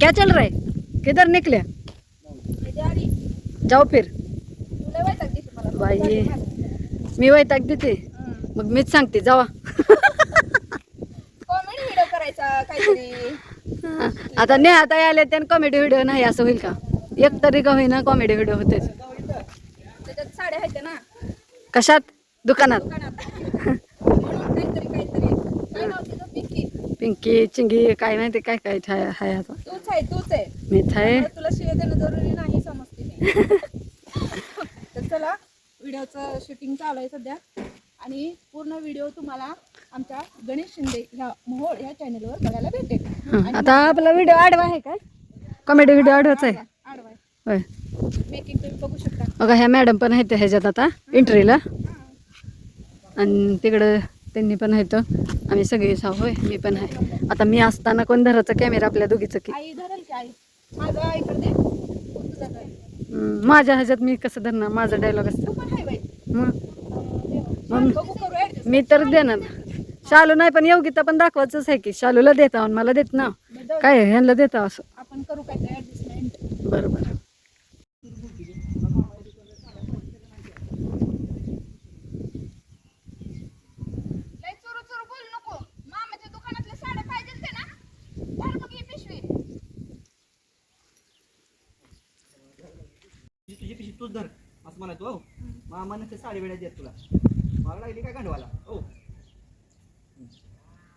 क्या चल रहा है? किधर निकले? जाओ फिर। बाई मी वैताग देते। मग मीच सांगते जावा. कॉमेडी व्हिडिओ करायचा काहीतरी. आता ने आता आले त्यानं कॉमेडी व्हिडिओ नाही असं होईल का? एक तरी का होईना कॉमेडी व्हिडिओ त्याच्यात साड्या आहेत ना. कशात? दुकानात. पिंकी. पिंकी चिंगी काय माहिती काय काय हाय आता. आहे तूच आहे. मीच आहे तुला शिवाय देणं जरुरी नाही समजते मी. तर चला व्हिडिओचं शूटिंग चालू आहे सध्या. आणि पूर्ण व्हिडिओ तुम्हाला आमच्या गणेश शिंदे ह्या मोहोळ ह्या चॅनलवर बघायला भेटेल. हा, आता आपला व्हिडिओ आडवा आहे काय? कॉमेडी व्हिडिओ आडवाच आहे. आडवाय होय. मेकिंग तुम्ही बघू शकता. बघा ह्या मॅडम पण आहेत ह्याच्यात आता एंट्रीला आणि तिकडं त्यांनी पण आहेत. आम्ही सगळेच आहो होय मी पण आहे. आता मी असताना कोण धराचा कॅमेरा आपल्या दोघीचं की? माझ्या ह्याच्यात मी कसं धरणार? माझा डायलॉग असतं. मग. मी तर देणार. शालू नाही पण योगिता पण दाखवायचंच आहे की. शालूला देता मला देत ना. काय ह्यांना देता असं. आपण करू काय बरोबर लय चोरू चोरू बोलू नको मामाच्या दुकानातल्या साड्या पाहिजे ते ना धर मग ही पिशवी तुझी तुझी पिशी तूच धर. असं म्हणायचो हो. मामाने ते साडी वेळा देत तुला. मला लागली काय गांडवाला? हो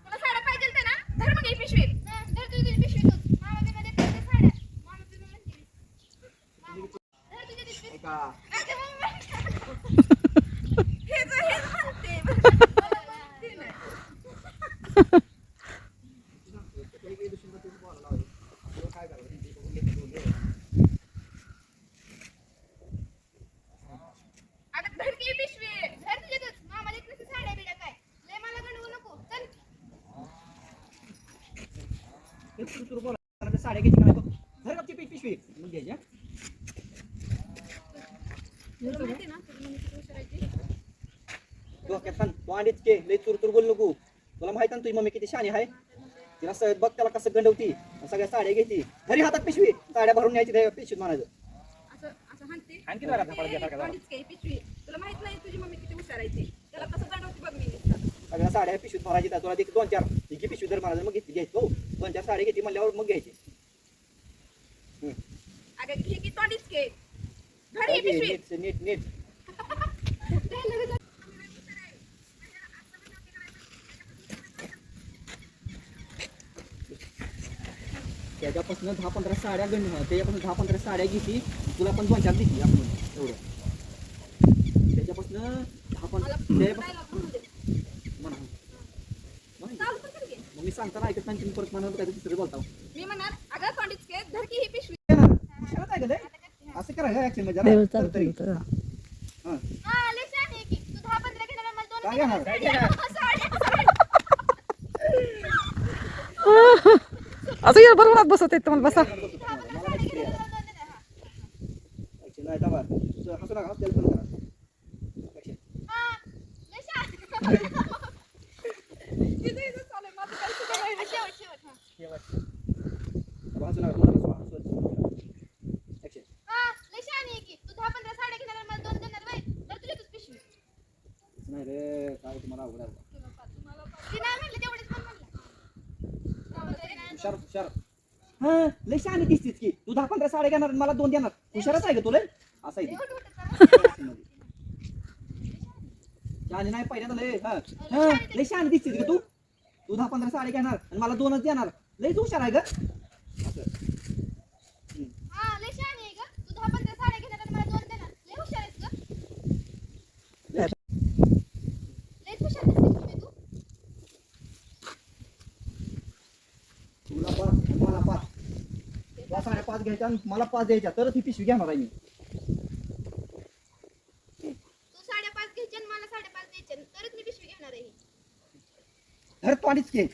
तुला साड्या पाहिजे ते ना धर मग ही पिशवी धर तुझी तुझी पिशवी तू मामा बिना देत नाही ते साड्या मामा बिना म्हणते मामा, धर तुझी तुझी पिशवी ऐका अगं मम्मी. हेच हेच म्हणते मला म्हणते नाही. अगं धर की ही पिशवी धर तुझी तूच मामा देत नसते साड्या बिड्या काय लय मला गंडवू नको चल हे सुरू सुरू बोला ते साड्या घ्यायची काय बघ पिशवी मग? डोक्यात तू के लई चूर चूर बोल नको तुला माहीत ना तुझी मम्मी किती शानी आहे तिला बघ त्याला कसं गंडवती सगळ्या साड्या घेती घरी हातात पिशवी साड्या भरून न्यायची त्या पिशवीत म्हणायचं आणखी पिशवी तुला माहीत नाही तुझी मम्मी किती हुशार आहे त्याला कसं गंडवते बघ मी. सगळ्या साड्या पिशवीत भरायची तुला दोन चार घे पिशवी धर म्हणायचं मग घेतली घ्यायची हो. दोन चार साड्या घेतली म्हणल्यावर मग घ्यायची. हम्म. अगं घे की तोंडीच घे. धर ही पिशवी. नीट नीट त्याच्यापासून दहा पंधरा साड्या गण त्याच्यापासून दहा पंधरा साड्या घेतली तुला पण दोन चार देते आपण एवढं. त्याच्यापासून दहा पंधरा त्याच्यापासून dialogue म्हणू दे. म्हणा. म्हणा. चालू तर कर घे. मग मी सांगताना ऐकत नाही तुम्ही परत म्हणून काय दुसरं बोलता मी म्हणणार अगं तोंडीच घे धर की ही पिशवी शाळेत आहे का ते? असं करा ह्या ऍक्शनमध्ये देव जरा. तरी. चालतं हां. हा लय छान आहे की तू दहा पंधरा घेणार आणि मला दोन काय घेणार? साड्या, साड्या. असं या बरोबर बसत येत तुम्हाला बसा दहा पंधरा साड्या घेणार आणि मला दोन देणार. हा. Action नाही थांबा. हसू नका हसू पण करा Action. हा, लय छान. इथं- इथं चालू आहे, माझं काही सुद्धा नाही. शेवट, शेवट, हा. थांबा, हसू नका थोडं हसू, हसू. Action. हा, लय छान आहे की तू दहा पंधरा साड्या घेणार आणि मला दोन देणार बाई तर तुझी तूच पिशवी नाही रे काय तुम्हाला अवघड आहे. ती नाही म्हणलं तेवढेच पण म्हणलं हुशार हुशार हा लय शहाणी दिसतीस की तू दहा पंधरा आणि मला दोन देणार. हुशारच आहे का तुला असं आहे ते. शहाणी नाही पहिल्यांदा लय हा. हा, लय शहाणी दिसतीस का तू. तू दहा पंधरा साडी घेणार आणि मला दोनच देणार. लय तू हुशार आहे का असं हम्म. हा लय छान आहे ग तू दहा पंधरा साड्या घेणार आणि मला दोन देणार लय हुशार आहेस ग लय हुशार दिसते तुम्ही तू तुला पाच आणि मला पाच आणि मला पाच द्यायच्या तरच ही पिशवी घेणार आहे मी. तू साडेपाच घ्यायचे आणि मला साडेपाच द्यायचे तरच मी पिशवी घेणार आहे ही. धर पाणीच घे.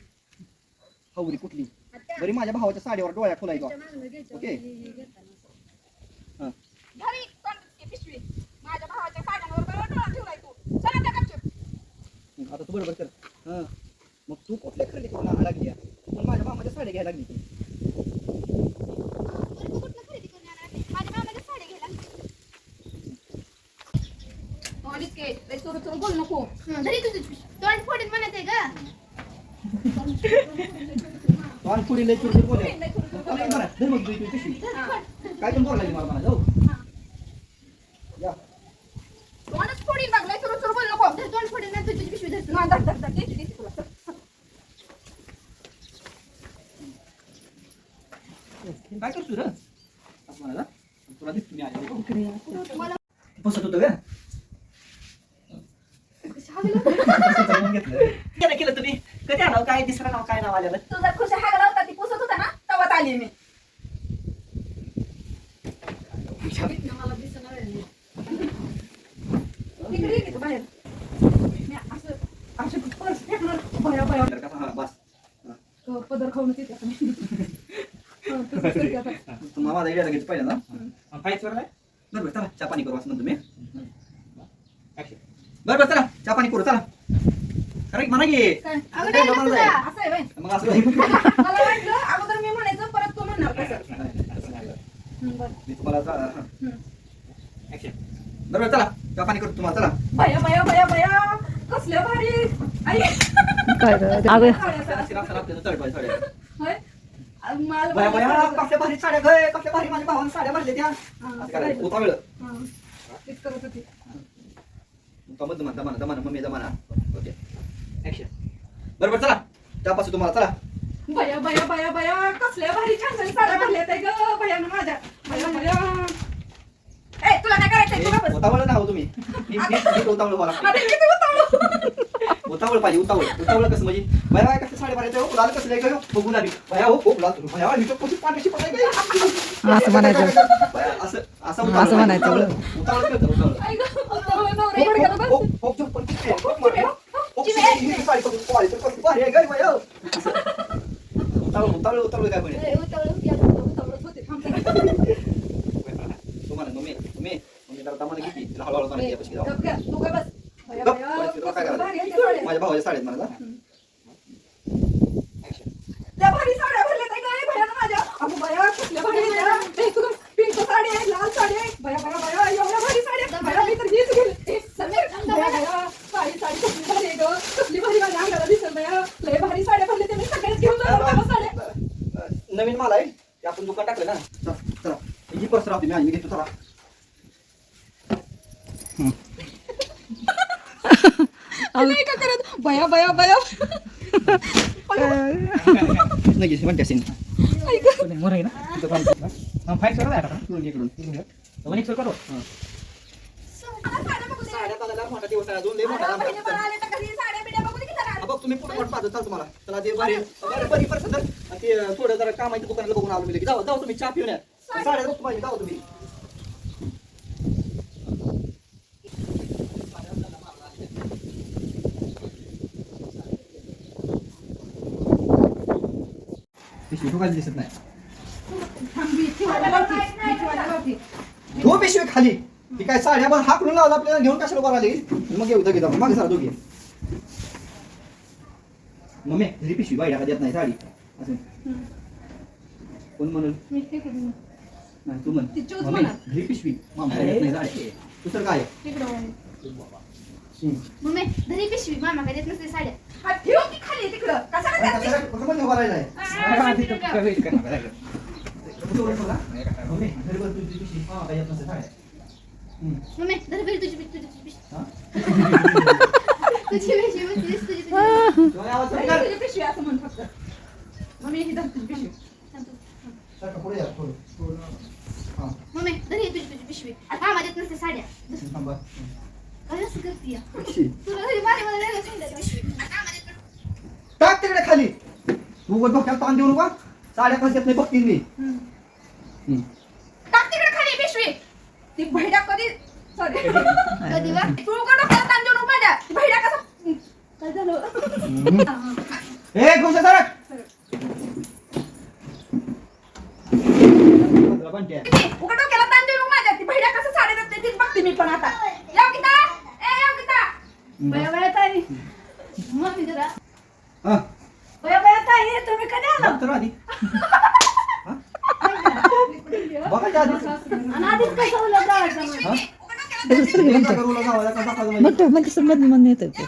हवरी कुठली? बरी माझ्या भावाच्या साडीवर डोळ्या खोलायचा ओके? हा. धर तोंडात घे पिशवी. माझ्या भावाच्या साड्यांवर डोळा ठेवलाय तू. चला त्या गपचूप आता तू बरोबर कर. हा. मग तू कुठल्या खरेदी करून आणायला लागली आहे? पण माझ्या मामाच्या साड्या घ्यायला लागली ती बोल नको. घरी तुझी तोंड फोडीत म्हणत आहे का तोंड लय बोले पिशवी. काय पण बोलायला मला जाऊ या. तोंडच फोडीन लागलाय सुरू सुरू बोल नको धर तोंड फोडीत नाही तुझी पिशवी धर ना, धर, धर, धर, देते, देते तुला, चल. काय करतो रे असं म्हणाला तुला दिसतो मी आले बसत होतं का केलं केलं तुम्ही कधी आणावं काय तिसरं नाव काय नाव आलेलं तुझा खुशी हागला होता ती पुसत होता ना तवात आली मी तिकडे ये की तू बाहेर मी असं असे पर्स फेकणार. भया भया तर का हा, बस तो पदर खाऊनच येते. तुम्हाला माझा इडा घ्यायचं पहिल्यांदा बरं बरं चला चहा पाणी करू असं म्हणतो मी बरं बरं चला. चहा पाणी करू चला. की म्हणा की काय? असं अगं काय नाही लोकांचं तुझा. आहे? असं आहे व्हय? मग असं नाही. मला वाटलं अगोदर मी म्हणायचं परत तू म्हणणार कसं असं नाही. हं, बरं. मी तुम्हाला जा- हा. हं. Action. बरं बरं चला चहा पाणी करतो तुम्हाला चला. भया भया भया भया. कसल्या भारी? आई. काय रे? अगं. जरा शिरा सरा आपल्याला तळपाय साड्या. होय? आ, मला बया बया वाटलं- कसल्या भारी साड्या कसल्या भारी माझ्या भावाने साड्या भरल्या त्या. हां, असं करायचं? उतावळ. हां. तेच करत होती. दमन दमन दमन दमन मम्मी दमन ओके ऍक्शन बरोबर चला. त्यापासून तुम्हाला चला. भया भया भया भया कसल्या भारी छान छान साड्या भरल्या त्या ग भयानं माझ्या भया भया ए तुला काय करायचंय तुला बस. उतावळ ना हो तुम्ही नीट- नीट- नीट उतावळ व्हावं लागतं. अरे किती उतावळं. उतावळ पाहिजे उतावळ उतावळ कसं म्हणजे बाय बाय कसं साडे बारायचं हो लाल कसं नाही गं बघू लागली भया हो खूप लाल भया हो, हिचं पोटी पाण्याची? असं म्हणायचं. असं असं म्हणायचं. उतावळ करतं, उतावळ. हो, हो, हो, पण किती आहे? मारे, साडी करून पोहायला तर कसं भारी आहे गं, हो. उतावळ उतावळ उतावळ काय जरा. तुम्हाला मम्मी मम्मी मम्मी जरा दमाने किती तिला हळूहळू म्हणायची ए, यापाशी जाऊ. माझ्या भावाच्या साडीत मला त्या भारी साड्या भरल्या त्या गं, भयानं माझ्या. अगं बया, कसल्या भारी आहेत त्या. ए, तुला पिंक साडी आहे, लाल साडी आहे. बया, बया, बया, एवढ्या भारी साड्या. बया, मी तर हीच घेईल. ए, समीर, बया, बया, साडी, साडी कसली भारी आहे गं. कसली भारी माझ्या अंगाला दिसेल बया. लय भारी साड्या भरल्या त्या. मी सगळ्याच घेऊन. नवीन माल आहे ते आपण दुकान टाकलं ना. चला चला. ही पर्स राहते मी आणि मी घेतो चला. नाही का करत? बया बया बया. नाही घेते म्हणते असेल. साड्या बघायला मोठा दिवस आहे अजून लय मोठा लांब आहे. तुम्ही पुढे वाट पाहतो चाल तुम्हाला. चला ते भारी बरं बरी पर्स तर ते थोडं जरा कामाच्या दुकानाला बघून आलो मी लगेच. जाऊ जाऊ तुम्ही चहा पिऊन या. साड्या बघतो माझी जाऊ तुम्ही. पिशवी ठोकायला दिसत नाही. दो पिशवी खाली. ती काय साड्या पण हाकडून लावला आपल्याला घेऊन कशाला बरं आली? मग येऊ दगे मग सारा दोघी. मम्मी घरी पिशवी बाई टाका देत नाही साडी. असं. कोण म्हणून नाही तू म्हण. ती चूज मम्मी म्हणा. घरी पिशवी. मामा देत नाही साडी. दुसरं काय? हम्म. मम्मी घरी पिशवी. मामा काय देत नसते साड्या. ठेव खाली तिकडं. कसं तुझी पिशवी. काय. मम्मी घरी तुझी तुझी? तुझी आवाज? तुझी पिशवी असं म्हण फक्त. मग मी ही धर तुझी पिशवी. सारखं पुढे या, थोडं. थोडं. हा, मम्मी घरी तुझी तुझी पिशवी. देत नसते साड्या. थांबा. काय असं करते पिशवी. तुला घरी माझ्या मला द्यायला सांगितलं पिशवी. मामा देत नसते. टाक तिकडे खाली. तू वर डोक्याला ताण देऊ नका. साड्या कसं येत नाही बघतील मी. हम्म. टाक तिकडे खाली पिशवी. ती भैड्या कधी सॉरी कधी वा तू का डोक्याला ताण देऊ नको माझ्या ती भैड्या कसं काय झालं? ए खुश सरक बंट्या. उगा डोक्याला ताण देऊ नको माझ्या. ती भैड्या कसं साडी नाही तीच बघते मी पण आता. याव गीता ए याव गीता. बया बया ताई. मम्मी जरा हा, बया बया ताई तुम्ही कधी आला? बघ तर आधी? बघायच्या आधी आणि आधीच कसं बोलत जायचं मग. हा? उगा डोक्याला. मग मग कसं येतं ते.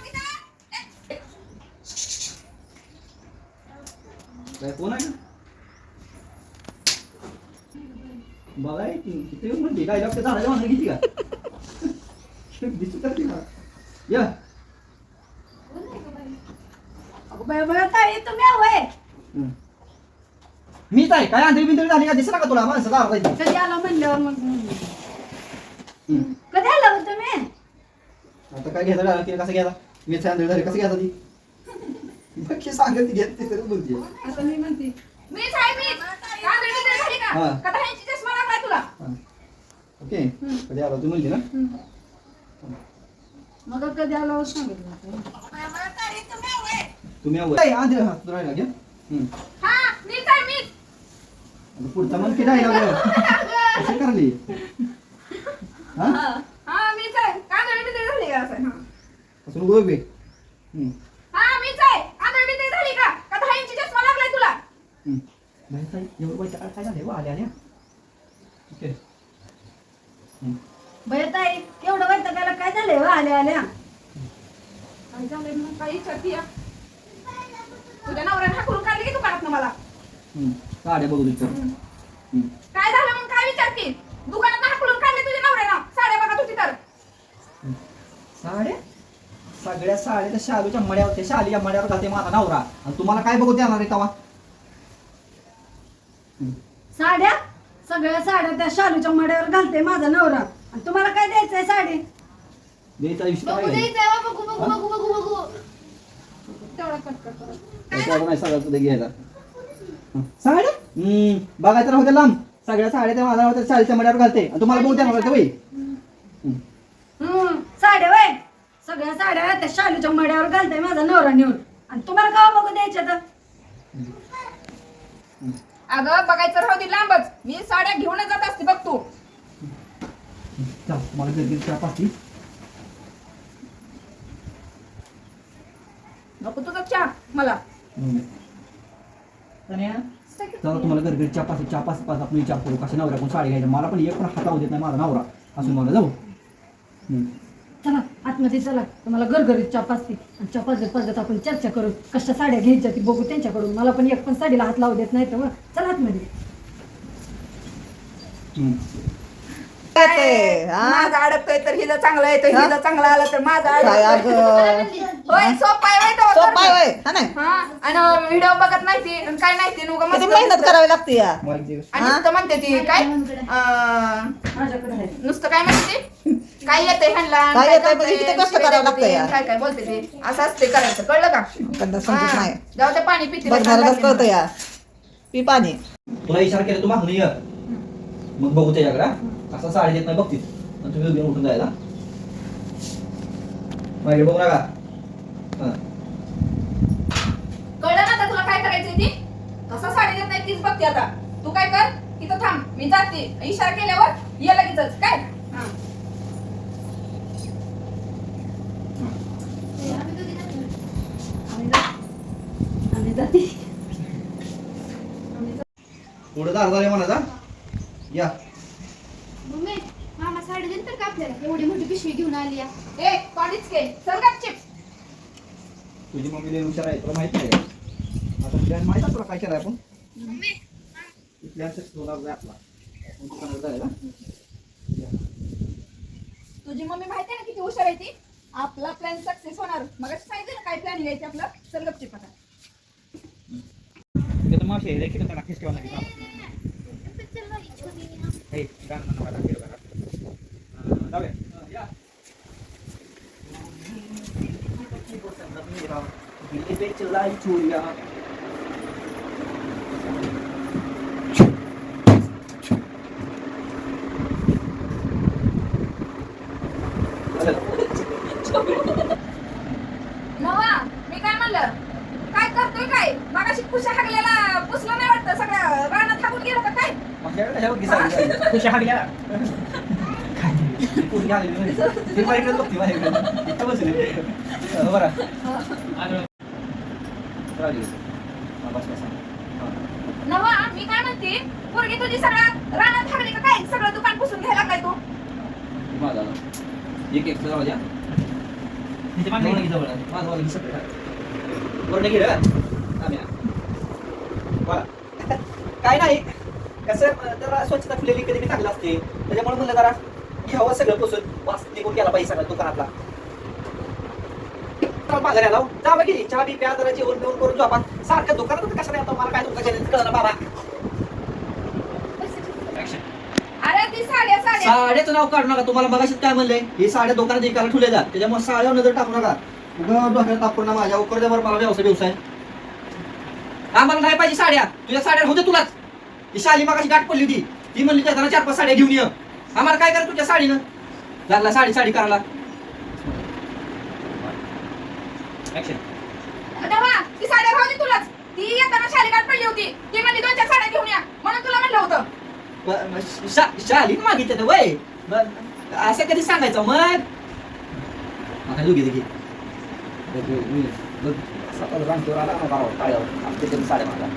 काय कोण आहे बघा किती म्हणते काय डॉक्टर झाडाच्या मागे किती का? दिसत करते का या. मीच आहे काय आंधळी बिंधळी झाली का? दिसला का तुला माणसं दारात आहे. कधी आला म्हणल्यावर मग हम्म. कधी आला होता तुम्ही? आता काय घ्यायचं? झालं तिला कसं घ्यायचा? मीच आंधळी झाली कसं घ्यायचा ती? बाकी सांगत घेत ती तर बोलते आता मी म्हणते मीच आहे बिंदे झाली का हा. का ह्यांची चष्मा लागलाय तुला ओके कधी आला तू म्हणली ना मग कधी आला सांगितलं होतं. तुम्ही आवर. काय आंधळी हा तुला राहिला घ्या हम्म. हा मीच आहे मीच आता पुढचा मन किती आहे कशी करली हा हा मीच आहे कांदे बिंदे झाली का असं हा. असं बघ बे. हम्म. हा मीच आहे कांदे बिंदे झाली का का ह्यांची चष्मा लागलाय तुला हम्म. ताई, एवढं पैसे काय झाले हो आल्या आल्या हम्म. ताई एवढं वाटतं त्याला काय झालंय हो आल्या आल्या काय झालंय म्हणून काही विचारती या? तुझ्या नवऱ्याने हाकलून काढली की दुकानात मला हम्म. साड्या बघू तुझ्या हम्म. काय झालं म्हणून काय विचारती दुकानात हाकलून काढली तुझ्या नवऱ्यानं साड्या बघत होती तर साड्या सगळ्या साड्या त्या शालूच्या मड्यावर त्या शालीच्या मड्यावर घालते माझा नवरा आणि तुम्हाला काय बघू देणार आहे तवा साड्या? सगळ्या साड्या त्या शालूच्या मड्यावर घालते माझा नवरा. आणि तुम्हाला काय द्यायचंय साडी? द्यायचा विषय बघू काय आहे? द्यायचंय बा, बघू बघू बघू बघू बघू. तेवढा कट कट करत त्याच्यावर नाही सगळं तुझे घ्यायचा. साड्या? हम्म बघायचं राहू दे लांब. सगळ्या साड्या त्या माझ्या नवऱ्या शालीच्या मड्यावर घालते. आणि तुम्हाला आहे का बाई हम्म. साड्या वय. सगळ्या साड्या त्या शालूच्या मड्यावर घालते माझा नवरा नेऊन. आणि तुम्हाला का बघू द्यायच्या तर? अगं बघायचं राहू दे लांबच. मी साड्या घेऊनच जात असते बघ तू. चल मला गर्दी चहा पाचली. नको तुझा चहा मला. चला तुम्हाला घरघरी चहा पाच चहा पाच पाच आपण विचार करू कशा नवऱ्या कोण साडी घ्यायच्या मला पण एक पण हातावर देत नाही माझा नवरा. असून मला जाऊ. चला आतमध्ये चला. तुम्हाला गरगरीत चहा पाचते आणि चहा पाचत पाचत आपण चर्चा करू. कशा साड्या घ्यायच्या ती बघू त्यांच्याकडून. मला पण एक पण साडीला हात लावू देत नाही तर आतमध्ये हा? माझा अडकतोय तर हिला चांगलं येतं? हिला चांगलं आलं तर माझा काय अडकतोय अगं? होय सोपा आहे होय तेव्हा सोपं आहे तर. होय, हा नाही? हा आणि व्हिडिओ बघत नाही ती आणि काय नाही ती नुका किती मेहनत करावी लागते या. आणि नुसतं म्हणते ती काय? अं, नुसतं काय म्हणते ती? काय येतंय ह्यांना काय येतंय? म्हणजे किती कष्ट करावं लागतं या. काय काय बोलते ते? असं असते करायचं कळलं का? समजत हा. नाही. जाऊ ते पाणी पिते बघणाऱ्यालाच कळतं या. पी पाणी तुला इशारा केला तू मागणी ये. मग बघू त्याच्याकडे? असा साडी देत नाही बघतीस. आणि तुम्ही उभी उठून जायला. मागे बघू नका. कळलं ना आता तुला काय करायचंय ती? कसा साडी देत नाही तीच बघते आता. तू काय कर? इथं थांब. मी जाते. इशारा केल्यावर ये लगेचच. काय? हा. आणि जाते. पुढे दार झाले म्हणाचा या. मम्मी मामा साडी देईल तर का आपल्याला? एवढी मोठी पिशवी घेऊन आली या. ए कॉलेज के चल गपचिप तुझी मम्मी लय हुशार आहे तुला माहीत नाही. का? आता प्लॅन माहीत आहे तुला काय केलाय आपण? प्लॅन सक्सेस होणार आपला. आपण दुकानात जायला या. तुझी मम्मी माहिती आहे ना किती हुशार आहे ती? आपला प्लॅन सक्सेस होणार. मग सांगितलं ना काय प्लॅन घ्यायचं आपलं? चल गपचिप आता. तिथं मावशी त्याला खेच ठेवायला लागेल. हे, गाणं म्हणा मला, खेळ करा. अं, जाऊया. अं, या. दिल पे चलाई चूड़ियां. नवा मी काय म्हणलं काय करतोय काय मगाशी खुशा हागल्याला पुसलं नाही वाटतं सगळ्या रानात थांबून गेलं का काय माझ्याकडे ह्या बघी साडी. खुशी हागल्या. पोरगी आलेली नाही. ती माझ्याकडेच बघते माझ्याकडे. इथं बसली. अं, बरं. राहिली. हा, बस, बस. हा. नवा मी काय म्हणते पोरगी तुझी सगळ्या रानात हागली का काय सगळं दुकान पुसून घ्यायला लागलाय तू माझा आला. एक एक द्या नाही जवळ आहे. माझं वालं सगळं. बोला. काय नाही कसं जरा स्वच्छता फुलेली कधी बी चांगलं असते त्याच्यामुळे म्हणलं जरा घ्यावं सगळं पुसून वास निघून गेला पाहिजे सगळं दुकानातला. माघारी आला हो. जा बघ चहा बी प्या जरा जेवण बिवण करून झोपा. सारखं दुकानात कशाला येतो मला? काय दुकान कळलं बाबा. अरे ती साड्या साड्या. साड्याचं नाव काढू नका. तुम्हाला मगाशी काय म्हणलंय ही साड्या दुकानात एकाला ठेवल्या जात. त्याच्यामुळे साड्यावर नजर टाकू नका. उगा ना माझ्या. उकर बरं मला व्यवसाय व्यवसाय आम्हाला नाही पाहिजे साड्या. तुझ्या साड्या होत्या तुलाच. ती शाली मगाशी गाठ पडली होती. ती म्हणली त्याला चार पाच साड्या घेऊन ये. आम्हाला काय करा तुझ्या साडीनं? लागला साडी साडी करायला. Action. तेव्हा ती साड्या राहू दे तुलाच. ती येताना पडली होती. ती म्हणली दोन चार साड्या घेऊन या. म्हणून तुला म्हणलं होतं. ब- म- शा- शालीन मागितलं तर वय. ब- असं कधी सांगायचं मग? आता दोघी ना आमच्या तरी साड्या माझा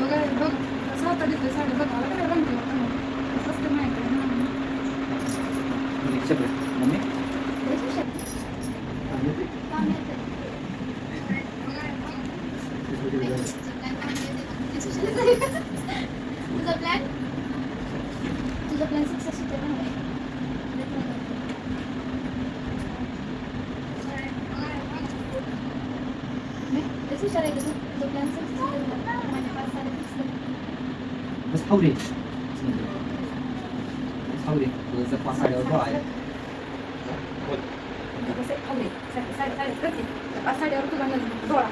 बघा बघ कसं साडी बघा मला काय रंग कसं माहिती मम्मी? तुझा प्लॅन तुझा प्लॅन सक्सेस होतो तेच विचारायचं तुझा रे खाऊ रे तुझं जर पाच साड्यावर डोळा आहे कसे तुला डोळा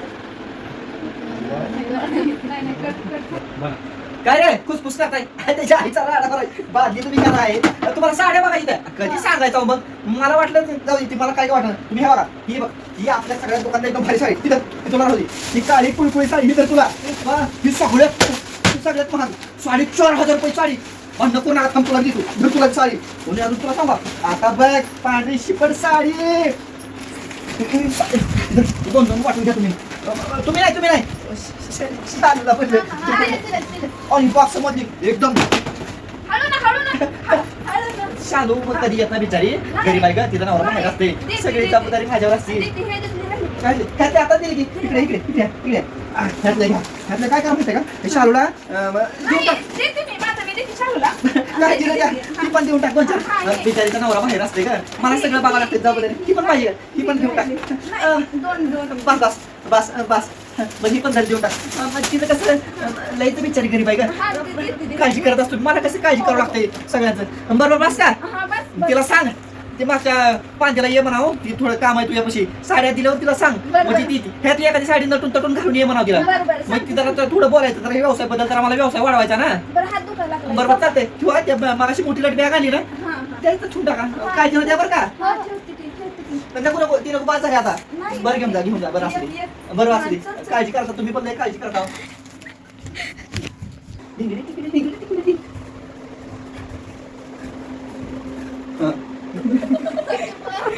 काय रे खुसफुस करताय त्याच्या आईचा राडा कराय बादली तुम्ही करा आहे तुम्हाला साड्या बघा इथे कधी सांगायचं मग मला वाटलं जाऊ इथे मला काय वाटलं तुम्ही हे बघा ही बघ ही आपल्या सगळ्या दुकानात एकदम भारी साडी तिथं तुम्हाला होती ही काळी पुळपुळी साडी ही तर तुला ही सगळ्यात सगळ्यात महाग साडी चार हजार रुपये साडी अन्न कोण आता तुला देतो धर तुला साडी. कोणी अजून तुला सांगा आता बघ पांढरी शिपट साडी. दोन दोन वाटून घ्या तुम्ही. तुम्ही नाही तुम्ही नाही. शालूला पडले. आणि बॉक्स मधली एकदम ना ना. ना. शालू मग कधी येत नाही बिचारी. गरीब आहे का तिथं नवरा माहीत असते. सगळी जबाबदारी माझ्यावर असते. काय ते आता दिली की? इकडे इकडे इकडे इकडे. घ्या. ह्यातलं काय काम माहिती का शालूला अं, ती पण देऊन टाक. दोन चार. बिचारीचा नवरा असते का? मला सगळं बघावं लागते. जबाबदारी पण पाहिजे ही पण टाक. बस बस बस बस. मग ही पण देऊन टाक. तिथं कसं बिचारी गरीब आहे का. काळजी करत असतो. मला कसं काळजी करावं लागते सगळ्यांचं. बरोबर बस का. तिला सांग. ते मागच्या पांज्याला ये म्हणावं. ती थोडं काम आहे तुझ्यापाशी. साड्या दिल्यावर तिला सांग. बरं, म्हणजे ती ह्यातली एखादी साडी नटून तटून घालून ये म्हणावं तिला. बरं, बरं, मग ती जरा थोडं बोलायचं जरा हे व्यवसायबद्दल जरा मला व्यवसाय वाढवायचा ना. बरं हात दुखायला लागला. बरोबर चालतंय. किंवा त्या मागाशी मोठी लट बॅग आली ना? हा हा. त्याचं ठेवून टाका. काळजी होत्या बरं का. हा, ठेवते ती, ठेवते बाद झाली आता. नाही. बरं घेऊन जा घेऊन जा. बरं असू दे. बरं असू दे. काळजी करता तुम्ही पण काळजी करता.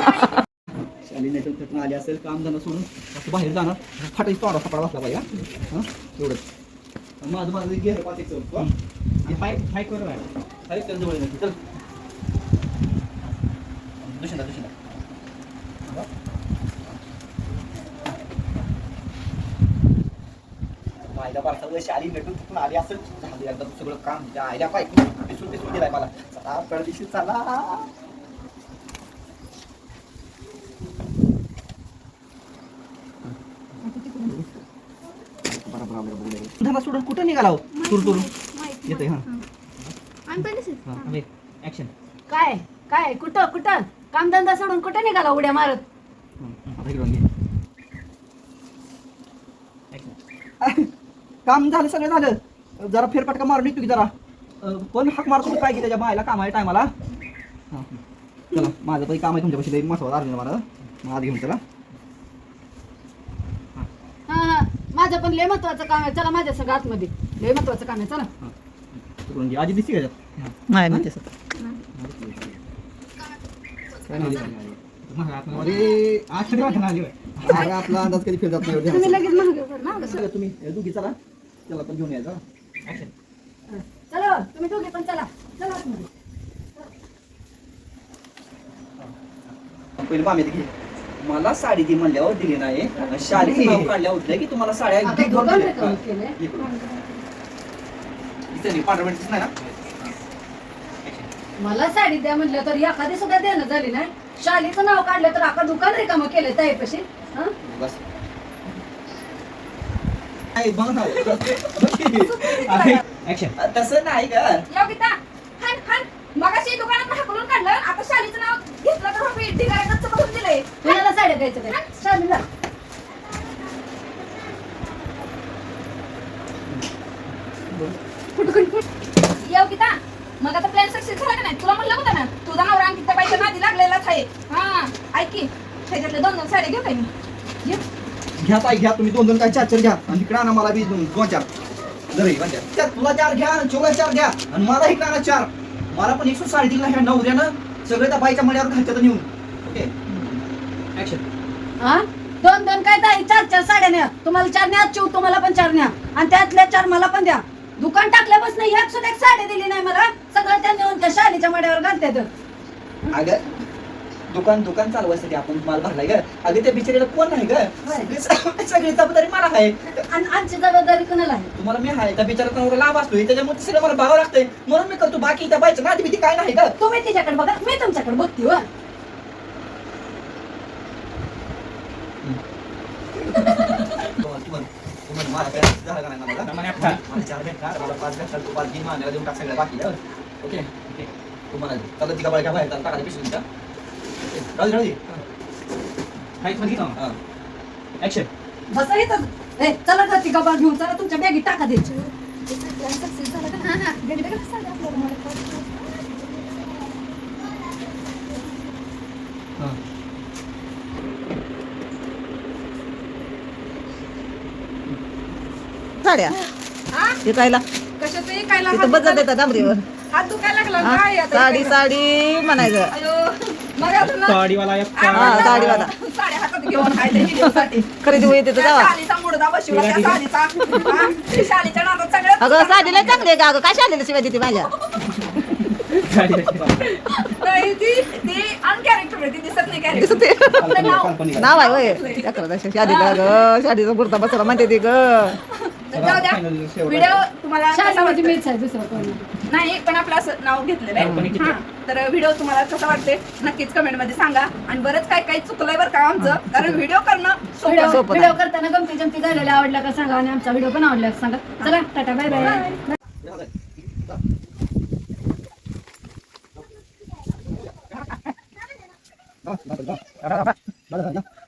शाली नाही तर आली असेल काम धंदा सोडून असं बाहेर जाणार. फाटाची तोडा सापडा बसला पाहिजे हा? हा एवढंच. माझं माझं गेलं पाच एक चौक, हा? हे पाय पाय करू अरे चल जवळ ये, चल. दुसऱ्या दुसऱ्या माझ्या बारसा शाली नटून तिथून आली असेल. झालं एकदा सगळं काम. त्या आयला पाय. दिसून दिसून गेलाय मला. चला परदेशी चला धंदा सोडून कुठं निघाला हो. तुर तुर येतोय हा. ऍक्शन काय काय कुठं कुठं? कामधंदा सोडून कुठं निघाला उड्या मारत? आता इकडून घे. Action. काम झालं सगळं झालं. जरा फेरफटका मारून निघतो की जरा. अं, पण हाक मारतो काय की त्याच्या बायला काम आहे टायमाला चला माझं पण काम आहे तुमच्यापाशी लई महत्वाचं अर्जंट मला. मग आधी घेऊन चला हा हा माझं पण लय महत्वाचं काम आहे. चला माझ्या सगळं आतमध्ये. लय महत्वाचं काम आहे. चला. घे. दिसती का नाही अरे आपला अंदाज कधी फिरतात नाही तुम्ही लगेच महाग पडणार सगळं तुम्ही हे दोघी चला. त्याला पण घेऊन यायचं चला तुम्ही दोघे पण चला. चला आतमध्ये. पहिले मामी घे. मला साडी ती म्हणल्यावर दिली नाही. आणि शाळेचं नाव काढल्यावर उठलं की तुम्हाला साड्या आता दिल्या. केलंय. हे. इथे नाही, ना? मला साडी द्या म्हटलं तर एखादी सुद्धा देणं झाली नाही. शालीचं नाव काढलं तर आता दुकान रिकामं केलंय ताईपाशी. हं? बस. नाही, बघ ना. तसं नाही का योगिता हाण हाण मगाशी दुकानात हाकलून काढलं. आता शालीचं नाव कुणाला साड्या द्यायचं काय शालीला मग आता प्लॅन सक्सेस झाला का नाही? तुला म्हणलं होतं ना तुझा नवरा त्या बाईच्या नादी लागलेलाच आहे. हा ऐक की त्याच्यातले दोन दोन साड्या घेऊ काय मी? घे. घ्या ताई घ्या. तुम्ही दोन दोन काय चार चार घ्या. आणि इकडे आणा मला बी दोन दोन चार. जरी तुला चार घ्या आणि चोला चार घ्या. आणि मला इकडे आणा चार. मला पण एकशे साडे तीनला ह्या नवऱ्यानं सगळे बाईच्या मड्यावर घालतात नेऊन. ओके ऍक्शन हा? दोन दोन काय ताई? चार चार साड्या न्या. तुम्हाला चार न्या चिव तुम्हाला पण चार न्या. आणि त्यातल्या चार मला पण द्या. दुकान टाकल्यापासून एक सुद्धा एक साडी दिली नाही मला. सगळं त्या नेऊन त्या शालीच्या मड्यावर घालतात अगं दुकान दुकान चालवायसाठी आपण माल भरलाय ग. अगं त्या बिचारीला कोण नाही ग? सगळी सगळी जबाबदारी मला आहे. आणि आमची जबाबदारी कोणाला आहे? तुम्हाला मी आहे. त्या बिचारा नवरा लाभ असतोय? त्याच्यामुळे सगळं मला बघावं लागतंय. म्हणून मी करतो बाकी त्या बाईचं नादी भीती काय नाही ग. तुम्ही तिच्याकडे बघा. मी तुमच्याकडे बघते हो तुम्हाला आहे. ओके? तुम्हाला तिघा बायका बाहेर टाका टाका पिशवीच्या राहू दे राहू दे. ऍक्शन बसा इथं. ए चला का ती गबा घेऊन चला तुमच्या बॅगीत टाका दे प्लॅन सक्सेस झाला का हा. हा घडी घडी साड्या. हां. हा कशाचं काय तिथं बदलत येतात डांबरीवर हात दुखायला लागला? हा? काय आता साडी? साडी म्हणायचं. अयो. ना- साडीवाला एक हा. साडीवाला. साड्या हातात घेऊन आहे त्या व्हिडिओसाठी. खरेदी होईल तिथं त्या जावा शालीचा मुडदा बसवला त्या शालीचा हा? त्या शालीच्या नादात सगळं अगं साडीला चांगली आहे का अगं काय शालीला शिवाय देते माझ्या नाही, ती ती अनकॅरेक्टर ती दिसत नाही दिसत कॅरेक्टर नाही. नाव आहे वय शादीला ग शादीचा बुरता बसला म्हणते ती ग जाऊ द्या व्हिडिओ तुम्हाला कसा शाली वाटतोय? मीच आहे दुसरं कोण नाही. नाही पण आपलं असं नाव घेतलेलं आहे. हा. तर व्हिडिओ तुम्हाला कसा वाटते नक्कीच कमेंटमध्ये सांगा. आणि बरंच काय काही चुकलंय बरं का आमचं? कारण व्हिडिओ करणं सोपं व्हिडिओ सोपं व्हिडिओ करताना गमती जमती झालेल्या आवडला का सांगा आणि आमचा व्हिडिओ पण आवडला का सांगा. चला टाटा बाय बाय